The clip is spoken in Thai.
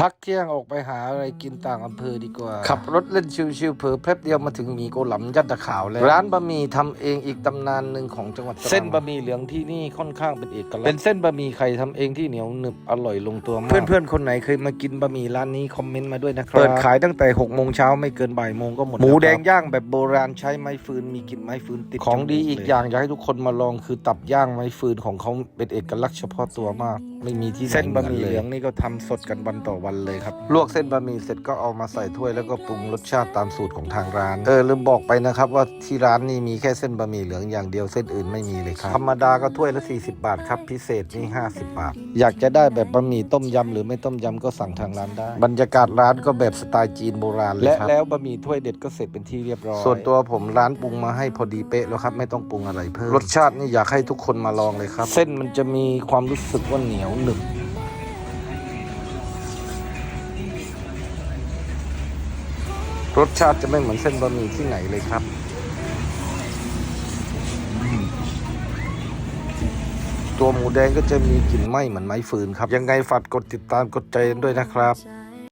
พักเที่ยงออกไปหาอะไรกินต่างอำเภอดีกว่า ขับรถเล่นชิวๆเผลอแป๊บเดียวมาถึงหมีโกหลำยัดตะขาวแล้ว ร้านบะหมี่ทำเองอีกตำนานหนึ่งของจังหวัดตรังเส้นบะหมี่เหลืองที่นี่ค่อนข้างเป็นเอกลักษณ์เป็นเส้นบะหมี่ไข่ทำเองที่เหนียวหนึบอร่อยลงตัวมากเพื่อนๆคนไหนเคยมากินบะหมี่ร้านนี้คอมเมนต์มาด้วยนะครับเปิดขายตั้งแต่6โมงเช้าไม่เกินบ่ายโมงก็หมดหมูแดงย่างแบบโบราณใช้ไม้ฟืนมีกลิ่นไม้ฟืนติดของดีอีกอย่างอยากให้ทุกคนมาลองคือตับย่างไม้ฟืนของเขาเป็นเอกลักษณ์เฉพาะตัวมากไม่มีที่ไหนเส้นบะหมี่เหลืองนี่ก็ทำสดกันวันต่อวันเลยครับ ลวกเส้นบะหมี่เสร็จก็เอามาใส่ถ้วยแล้วก็ปรุงรสชาติตามสูตรของทางร้าน เออลืมบอกไปนะครับว่าที่ร้านนี่มีแค่เส้นบะหมี่เหลืองอย่างเดียวเส้นอื่นไม่มีเลยครับ ธรรมดาก็ถ้วยละ 40 บาทครับ พิเศษนี่ 50 บาท อยากจะได้แบบบะหมี่ต้มยำหรือไม่ต้มยำก็สั่งทางร้านได้ บรรยากาศร้านก็แบบสไตล์จีนโบราณเลยครับและแล้วบะหมี่ถ้วยเด็ดก็เสร็จเป็นที่เรียบร้อย ส่วนตัวผมร้านปรุงมาให้พอดีเป๊ะแล้วครับไม่ต้องปรุงอะไรเพิ่ม รสชาตินี่อยากให้ทุกคนมาลองเลยครับ เส้นมันจะมีความรู้สึกว่าเหนียวหนึบรสชาติจะไม่เหมือนเส้นบะหมี่ที่ไหนเลยครับ ตัวหมูแดงก็จะมีกลิ่นไหม้เหมือนไม้ฟืนครับ ยังไงฝากกดติดตามกดใจด้วยนะครับ